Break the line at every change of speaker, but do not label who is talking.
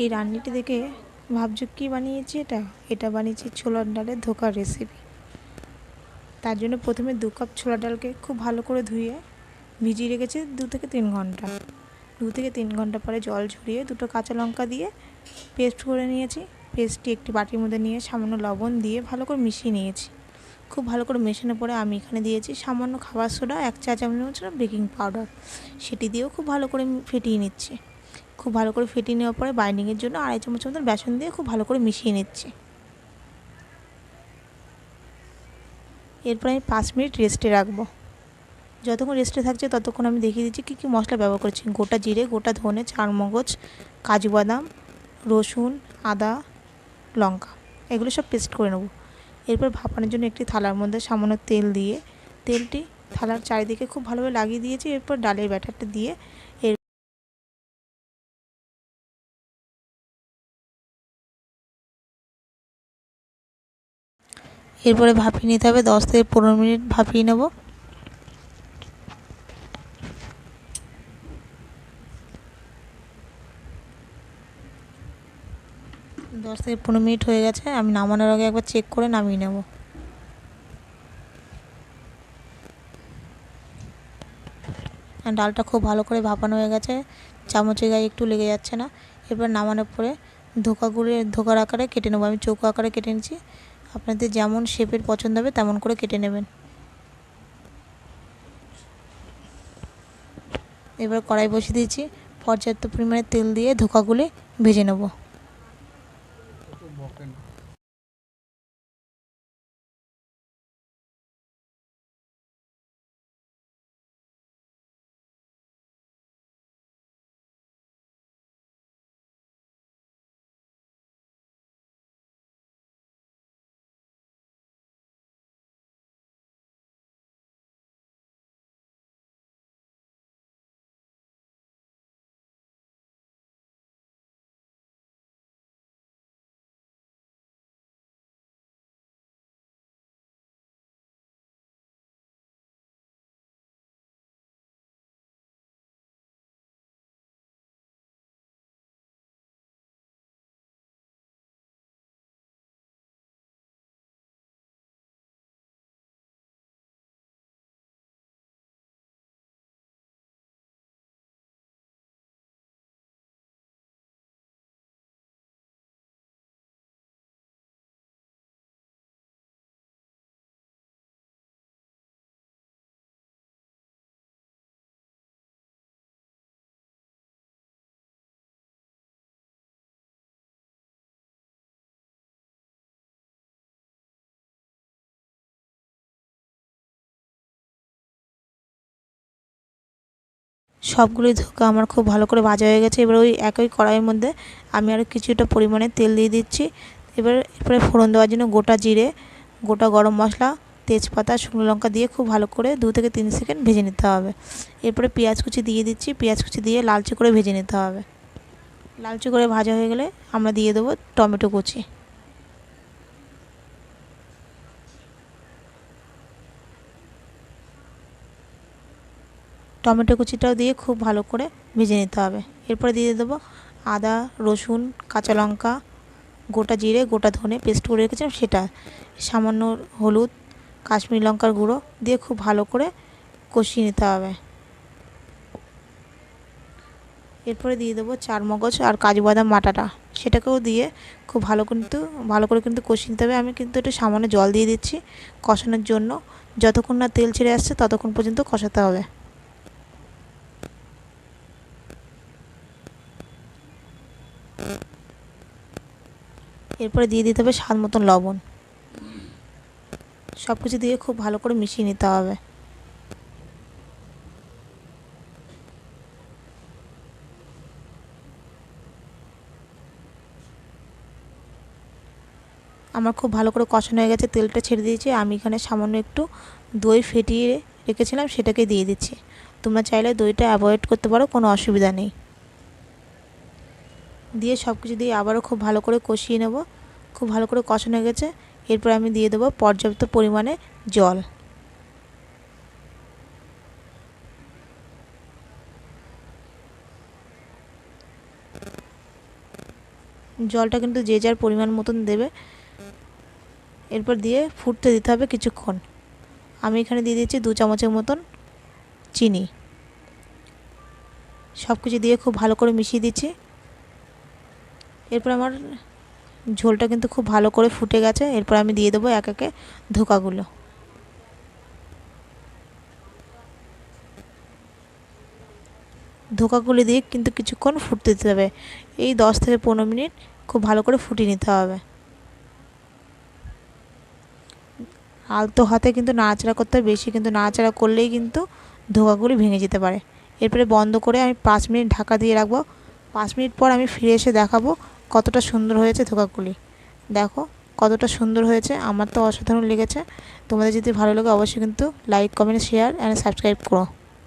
এই রান্নাটি দেখে ভাবছ কী বানিয়েছি এটা? এটা বানিয়েছি ছোলার ডালের ধোকার রেসিপি তার জন্য প্রথমে দু কাপ ছোলা ডালকে খুব ভালো করে ধুয়ে ভিজিয়ে রেখেছি দু থেকে তিন ঘণ্টা। দু থেকে তিন ঘণ্টা পরে জল ঝরিয়ে দুটো কাঁচা লঙ্কা দিয়ে পেস্ট করে নিয়েছি। পেস্টটি একটি বাটির মধ্যে নিয়ে সামান্য লবণ দিয়ে ভালো করে মিশিয়ে নিয়েছি। খুব ভালো করে মেশানোর পরে আমি এখানে দিয়েছি সামান্য খাবার সোডা, এক চা চামচ বেকিং পাউডার সেটি দিয়েও খুব ভালো করে ফেটিয়ে নিচ্ছি। খুব ভালো করে ফেটিয়ে নেওয়ার পরে বাইন্ডিংয়ের জন্য আড়াই চামচ মতন বেসন দিয়ে খুব ভালো করে মিশিয়ে নিচ্ছি। এরপর আমি পাঁচ মিনিট রেস্টে রাখব। যতক্ষণ রেস্টে থাকছে ততক্ষণ আমি দেখিয়ে দিচ্ছি কী কী মশলা ব্যবহার করছি। গোটা জিরে, গোটা ধনে, চারমগজ, কাজু বাদাম, রসুন, আদা, লঙ্কা, এগুলো সব পেস্ট করে নেব। এরপর ভাপানোর জন্য একটি থালার মধ্যে সামান্য তেল দিয়ে, তেলটি থালার চারিদিকে খুব ভালোভাবে লাগিয়ে দিয়েছি। এরপর ডালের ব্যাটারটা দিয়ে এরপরে ভাপিয়ে নিতে হবে, দশ থেকে পনেরো মিনিট ভাপিয়ে নেব। দশ থেকে পনেরো মিনিট হয়ে গেছে, আমি নামানোর আগে একবার চেক করে নামিয়ে নেব। ডালটা খুব ভালো করে ভাপানো হয়ে গেছে, চামচের গায়ে একটু লেগে যাচ্ছে না। এবার নামানোর পরে ধোকাগুলি, ধোকার আকারে কেটে নেব। আমি চৌকো আকারে কেটে নিচ্ছি। আপনাদের যেমন শেপের পছন্দ হবে, তেমন করে কেটে নেবেন। এবার কড়াই বসিয়ে দিয়েছি। পর্যাপ্ত পরিমাণে তেল দিয়ে ধোকাগুলি ভেজে নেব। সবগুলোই ধোকা আমার খুব ভালো করে ভাজা হয়ে গেছে। এবার ওই একই কড়াইয়ের মধ্যে আমি আরও কিছুটা পরিমাণে তেল দিয়ে দিচ্ছি। এবার, এরপরে ফোড়ন দেওয়ার জন্য গোটা জিরে, গোটা গরম মশলা, তেজপাতা, শুকনো লঙ্কা দিয়ে খুব ভালো করে দু থেকে তিন সেকেন্ড ভেজে নিতে হবে। এরপরে পেঁয়াজ কুচি দিয়ে দিচ্ছি। পেঁয়াজ কুচি দিয়ে লালচে করে ভেজে নিতে হবে। লালচে করে ভাজা হয়ে গেলে আমরা দিয়ে দেবো টমেটো কুচি। টমেটো কুচিটাও দিয়ে খুব ভালো করে ভেজে নিতে হবে। এরপরে দিয়ে দেবো আদা, রসুন, কাঁচা লঙ্কা, গোটা জিরে, গোটা ধনে পেস্ট করে রেখেছিলাম সেটা। সামান্য হলুদ, কাশ্মীরি লঙ্কার গুঁড়ো দিয়ে খুব ভালো করে কষিয়ে নিতে হবে। এরপরে দিয়ে দেবো চার মগজ আর কাজু বাদাম মাটাটা সেটাকেও দিয়ে খুব ভালো কিন্তু, ভালো করে কিন্তু কষিয়ে নিতে হবে। আমি কিন্তু একটু সামান্য জল দিয়ে দিচ্ছি কষানোর জন্য। যতক্ষণ না তেল ছেড়ে আসছে ততক্ষণ পর্যন্ত কষাতে হবে। এরপরে দিয়ে দিতে হবে স্বাদ মতন লবণ। সব কিছু দিয়ে খুব ভালো করে মিশিয়ে নিতে হবে। আমার খুব ভালো করে কষানো হয়ে গেছে, তেলটা ছেড়ে দিয়েছি। আমি এখানে সামান্য একটু দই ফেটিয়ে রেখেছিলাম, সেটাকে দিয়ে দিচ্ছি। তোমরা চাইলে দইটা অ্যাভয়েড করতে পারো, কোনো অসুবিধা নেই। দিয়ে সব কিছু দিয়ে আবারও খুব ভালো করে কষিয়ে নেব। খুব ভালো করে কষানো গেছে। এরপর আমি দিয়ে দেবো পর্যাপ্ত পরিমাণে জল। জলটা কিন্তু যে যার পরিমাণ মতন দেবে। এরপর দিয়ে ফুটতে দিতে হবে কিছুক্ষণ। আমি এখানে দিয়ে দিচ্ছি দু চামচের মতন চিনি। সব কিছু দিয়ে খুব ভালো করে মিশিয়ে দিচ্ছি। এরপর আমার ঝোলটা কিন্তু খুব ভালো করে ফুটে গেছে। এরপর আমি দিয়ে দেবো এক একে ধোকাগুলো। ধোকাগুলো দিয়ে কিন্তু কিছুক্ষণ ফুটতে দিতে হবে। এই দশ থেকে পনেরো মিনিট খুব ভালো করে ফুটিয়ে নিতে হবে। আলতো হাতে কিন্তু নাড়াচাড়া করতে হবে, বেশি কিন্তু নাড়াচাড়া করলেই কিন্তু ধোকাগুলি ভেঙে যেতে পারে। এরপরে বন্ধ করে আমি পাঁচ মিনিট ঢাকা দিয়ে রাখব। পাঁচ মিনিট পর আমি ফিরে এসে দেখাবো কতটা সুন্দর হয়েছে ধোকাগুলি দেখো, কতটা সুন্দর হয়েছে, আমার তো অসাধারণ লেগেছে। তোমাদের যদি ভালো লাগে অবশ্যই কিন্তু like comment share and subscribe করো।